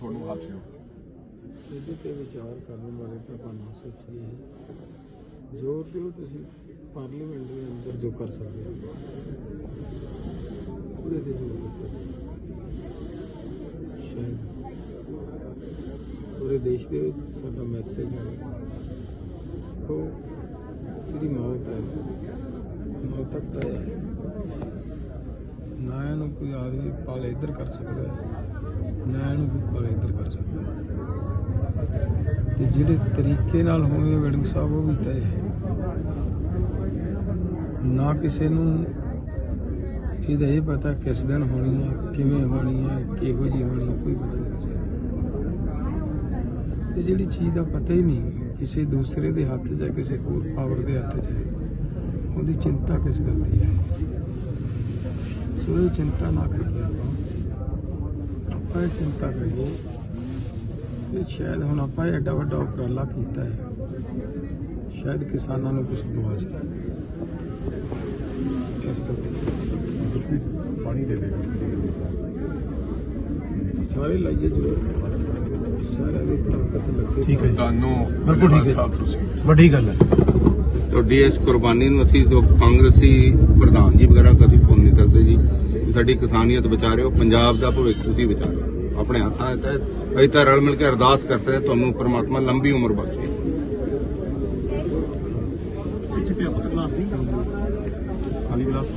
ਤੁਹਾਨੂੰ ਹੱਥ ਜੋ ਇਹਦੇ ਤੇ ਵਿਚਾਰ ਕਰਨ ਬਾਰੇ ਤਾਂ ਆਪਾਂ ਨਾ ਸੋਚੀਏ ਜ਼ੋਰ ਦਿਓ ਤੁਸੀਂ ਪਾਰਲੀਮੈਂਟ ਦੇ ਅੰਦਰ ਜੋ ਕਰ ਸਕਦੇ ਹੋ। ਉਹਦੇ ਤੇ ਜ਼ੋਰ ਦਿਓ। ਸ਼ਾਇਦ ਪੂਰੇ ਦੇਸ਼ ਦੇ ਵਿੱਚ ਸਾਡਾ ਮੈਸੇਜ ਹੈ ਕੋ ਜਿਹੜੀ ਮੌਤ ਹੈ ਮੌਤ ਤੱਕ ਹੈ। ਨਾ ਇਹਨੂੰ ਕੋਈ ਆਦਮੀ ਪਾਲੇ ਇੱਧਰ ਕਰ ਸਕਦਾ ਨਾ ਇਹਨੂੰ ਕੋਈ ਪਾਲੇ ਇੱਧਰ ਕਰ ਸਕਦਾ ਤੇ ਜਿਹੜੇ ਤਰੀਕੇ ਨਾਲ ਹੋਵੇ ਵੈਡਿੰਗ ਸਾਹਿਬ, ਉਹ ਵੀ ਤੈਅ ਹੈ। ਨਾ ਕਿਸੇ ਨੂੰ ਇਹਦਾ ਇਹ ਪਤਾ ਕਿਸ ਦਿਨ ਹੋਣੀ ਹੈ, ਕਿਵੇਂ ਹੋਣੀ ਹੈ, ਕਿਹੋ ਜੀ ਹੋਣੀ ਹੈ, ਕੋਈ ਪਤਾ ਨਹੀਂ ਕਿਸੇ ਤੇ ਜਿਹੜੀ ਚੀਜ਼ ਦਾ ਪਤਾ ਹੀ ਨਹੀਂ, ਕਿਸੇ ਦੂਸਰੇ ਦੇ ਹੱਥ 'ਚ ਹੈ ਕਿਸੇ ਹੋਰ ਪਾਵਰ ਦੇ ਹੱਥ 'ਚ ਹੈ, ਉਹਦੀ ਚਿੰਤਾ ਕਿਸ ਗੱਲ ਦੀ ਹੈ? ਸੋ ਚਿੰਤਾ ਨਾ ਕਰੀਏ ਆਪਾਂ ਇਹ ਚਿੰਤਾ ਕਰੀਏ ਕਿ ਸ਼ਾਇਦ ਹੁਣ ਆਪਾਂ ਇਹ ਐਡਾ ਵੱਡਾ ਉਪਰਾਲਾ ਕੀਤਾ ਹੈ। ਸ਼ਾਇਦ ਕਿਸਾਨਾਂ ਨੂੰ ਕੁਝ ਇਸ ਕਰਕੇ ਪਾਣੀ ਦੇ ਦੇ। ਸਾਰੇ ਲਾਈਏ ਜਰੂਰ। ਸਾਰਿਆਂ ਦੀ ਤਾਕਤ ਲੱਗੇ ਠੀਕ ਹੈ ਤੁਹਾਨੂੰ ਬਿਲਕੁਲ ਠੀਕ ਹੈ। ਸਾਹਿਬ ਤੁਸੀਂ। ਵੱਡੀ ਗੱਲ ਹੈ। ਤੁਹਾਡੀ ਇਸ ਕੁਰਬਾਨੀ ਨੂੰ ਅਸੀਂ ਜੋ ਕਾਂਗਰਸੀ ਪ੍ਰਧਾਨ ਜੀ ਵਗੈਰਾ ਕਦੀ ਭੁੱਲ ਨਹੀਂ ਸਕਦੇ ਜੀ। ਸਾਡੀ ਕਿਸਾਨੀਅਤ ਹੋ ਪੰਜਾਬ ਦਾ ਭਵਿੱਖ ਤੁਸੀਂ ਹੋ ਆਪਣੇ ਹੱਥਾਂ ਦੇ ਤਹਿਤ ਅਸੀਂ ਤਾਂ ਰਲ ਮਿਲ ਕੇ ਅਰਦਾਸ ਕਰਦੇ ਹਾਂ ਤੁਹਾਨੂੰ ਪ੍ਰਮਾਤਮਾ ਲੰਬੀ ਉਮਰ ਬਖਸ਼ੇ।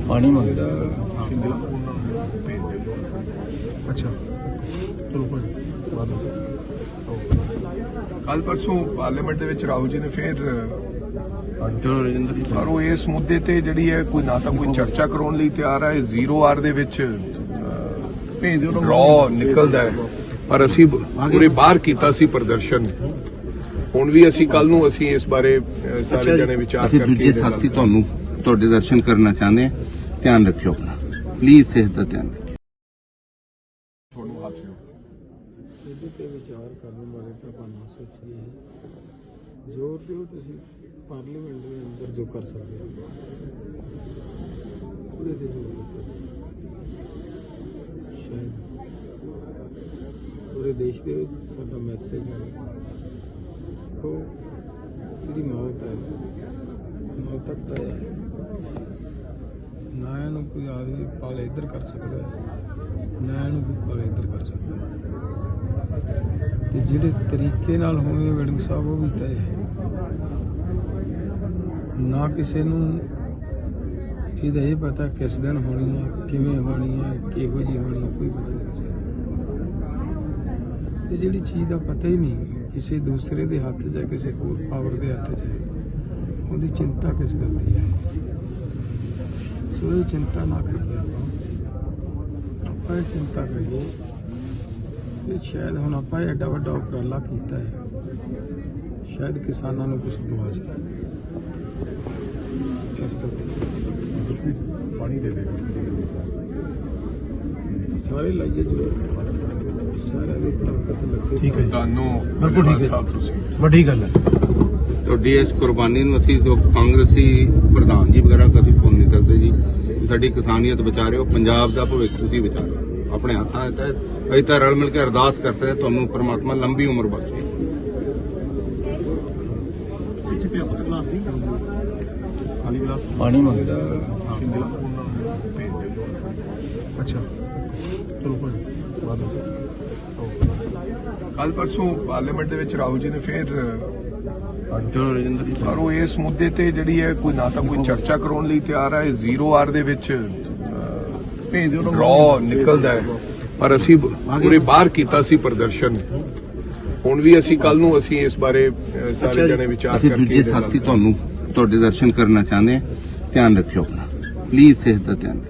ਪਾਣੀ ਅੱਛਾ। ਚਲੋ ਕੱਲ ਪਰਸੋਂ ਪਾਰਲੀਮੈਂਟ ਦੇ ਵਿੱਚ ਰਾਹੁਲ ਜੀ ਨੇ ਫਿਰ ਚਲੋ ਰਜਿੰਦਰ ਜੀ। ਪਰ ਉਹ ਇਸ ਮੁੱਦੇ ਤੇ ਜਿਹੜੀ ਹੈ ਕੋਈ ਨਾ ਤਾਂ ਕੋਈ ਚਰਚਾ ਕਰਾਉਣ ਲਈ ਤਿਆਰ ਹੈ ਜ਼ੀਰੋ ਆਰ ਦੇ ਵਿੱਚ ਭੇਜ ਦਿਓ ਰॉ ਨਿਕਲਦਾ ਹੈ। ਪਰ ਅਸੀਂ ਪੂਰੇ ਬਾਹਰ ਕੀਤਾ ਸੀ ਪ੍ਰਦਰਸ਼ਨ। ਹੁਣ ਵੀ ਅਸੀਂ ਕੱਲ ਨੂੰ ਅਸੀਂ ਇਸ ਬਾਰੇ ਸਾਰੇ ਜਣੇ ਵਿਚਾਰ ਕਰਕੇ ਦੂਜੇ ਸਾਥੀ ਤੁਹਾਨੂੰ ਤੁਹਾਡੇ ਦਰਸ਼ਨ ਕਰਨਾ ਚਾਹੁੰਦੇ ਹਾਂ ਧਿਆਨ ਰੱਖਿਓ ਆਪਣਾ। ਪਲੀਜ਼ ਸਿਹਤ ਦਾ ਧਿਆਨ ਰੱਖਿਓ। ਤੁਹਾਨੂੰ ਹੱਥ ਜੋ ਇਹਦੇ ਤੇ ਵਿਚਾਰ ਕਰਨ ਬਾਰੇ ਤਾਂ ਆਪਾਂ ਸੋਚੀਏ। ਜ਼ੋਰ ਦਿਓ ਤੁਸੀਂ ਪਾਰਲੀਮੈਂਟ ਦੇ ਅੰਦਰ ਜੋ ਕਰ ਸਕਦੇ ਹੋ। ਉਹਦੇ ਤੇ ਜ਼ੋਰ ਦਿਓ। ਸ਼ਾਇਦ ਪੂਰੇ ਦੇਸ਼ ਦੇ ਵਿੱਚ ਸਾਡਾ ਮੈਸੇਜ ਹੈ ਕੋ ਜਿਹੜੀ ਮੌਤ ਹੈ ਮੌਤ ਤੱਕ ਤਾਂ ਹੈ। ਨਾ ਇਹਨੂੰ ਕੋਈ ਆਦਮੀ ਪਾਲੇ ਇੱਧਰ ਕਰ ਸਕਦਾ ਨਾ ਇਹਨੂੰ ਕੋਈ ਪਾਲੇ ਇੱਧਰ ਕਰ ਸਕਦਾ ਤੇ ਜਿਹੜੇ ਤਰੀਕੇ ਨਾਲ ਹੋਵੇ ਵੈਡਿੰਗ ਸਾਹਿਬ, ਉਹ ਵੀ ਤੈਅ ਹੈ। ਨਾ ਕਿਸੇ ਨੂੰ ਇਹਦਾ ਇਹ ਪਤਾ ਕਿਸ ਦਿਨ ਹੋਣੀ ਹੈ, ਕਿਵੇਂ ਹੋਣੀ ਹੈ, ਕਿਹੋ ਜੀ ਹੋਣੀ ਕੋਈ ਪਤਾ ਨਹੀਂ ਕਿਸੇ ਤੇ ਜਿਹੜੀ ਚੀਜ਼ ਦਾ ਪਤਾ ਹੀ ਨਹੀਂ, ਕਿਸੇ ਦੂਸਰੇ ਦੇ ਹੱਥ 'ਚ ਕਿਸੇ ਹੋਰ ਪਾਵਰ ਦੇ ਹੱਥ 'ਚ ਹੈ, ਉਹਦੀ ਚਿੰਤਾ ਕਿਸ ਗੱਲ ਦੀ ਹੈ? ਸੋ ਇਹ ਚਿੰਤਾ ਨਾ ਕਰੀਏ ਆਪਾਂ। ਆਪਾਂ ਇਹ ਚਿੰਤਾ ਕਰੀਏ ਕਿ ਸ਼ਾਇਦ ਹੁਣ ਆਪਾਂ ਇਹ ਐਡਾ ਵੱਡਾ ਉਪਰਾਲਾ ਕੀਤਾ ਹੈ। ਸ਼ਾਇਦ ਕਿਸਾਨਾਂ ਨੂੰ ਕੁਝ ਇਸ ਕਰਕੇ ਪਾਣੀ ਦੇ ਦੇ। ਸਾਰੇ ਲਾਈਏ ਜਰੂਰ ਸਾਰਿਆਂ ਦੀ ਤਾਕਤ ਲੱਗੇ। ਠੀਕ ਹੈ। ਤੁਹਾਨੂੰ ਬਿਲਕੁਲ ਠੀਕ ਹੈ। ਵੱਡੀ ਗੱਲ ਹੈ। ਤੁਹਾਡੀ ਇਸ ਕੁਰਬਾਨੀ ਨੂੰ ਅਸੀਂ ਜੋ ਕਾਂਗਰਸੀ ਪ੍ਰਧਾਨ ਜੀ ਵਗੈਰਾ ਕਦੀ ਭੁੱਲ ਨਹੀਂ ਸਕਦੇ ਜੀ। ਸਾਡੀ ਕਿਸਾਨੀਅਤ ਹੋ ਪੰਜਾਬ ਦਾ ਭਵਿੱਖ ਤੁਸੀਂ ਹੋ ਆਪਣੇ ਹੱਥਾਂ ਦੇ ਤਹਿਤ ਅਸੀਂ ਤਾਂ ਰਲ ਮਿਲ ਕੇ ਅਰਦਾਸ ਕਰਦੇ ਹਾਂ ਤੁਹਾਨੂੰ ਪ੍ਰਮਾਤਮਾ ਲੰਬੀ ਉਮਰ ਬਖਸ਼ੇ। ਪਾਣੀ ਅੱਛਾ। ਚਲੋ ਕੱਲ ਪਰਸੋਂ ਪਾਰਲੀਮੈਂਟ ਦੇ ਵਿੱਚ ਰਾਹੁਲ ਜੀ ਨੇ ਫਿਰ ਜੀ ਪਰ ਉਹ ਇਸ ਮੁੱਦੇ ਤੇ ਜਿਹੜੀ ਹੈ ਕੋਈ ਨਾ ਤਾਂ ਕੋਈ ਚਰਚਾ ਕਰਾਉਣ ਲਈ ਤਿਆਰ ਹੈ ਜ਼ੀਰੋ ਆਰ ਦੇ ਵਿੱਚ ਭੇਜ ਰॉ ਨਿਕਲਦਾ ਹੈ। ਪਰ ਅਸੀਂ ਪੂਰੇ ਬਾਹਰ ਕੀਤਾ ਸੀ ਪ੍ਰਦਰਸ਼ਨ। ਹੁਣ ਵੀ ਅਸੀਂ ਕੱਲ ਨੂੰ ਅਸੀਂ ਇਸ ਬਾਰੇ ਸਾਰੇ ਜਣੇ ਵਿਚਾਰ ਕਰਕੇ ਦੂਜੇ ਸਾਥੀ ਤੁਹਾਨੂੰ ਤੁਹਾਡੇ ਦਰਸ਼ਨ ਕਰਨਾ ਚਾਹੁੰਦੇ ਧਿਆਨ ਰੱਖਿਓ ਆਪਣਾ। ਪਲੀਜ਼ ਸਿਹਤ ਦਾ ਧਿਆਨ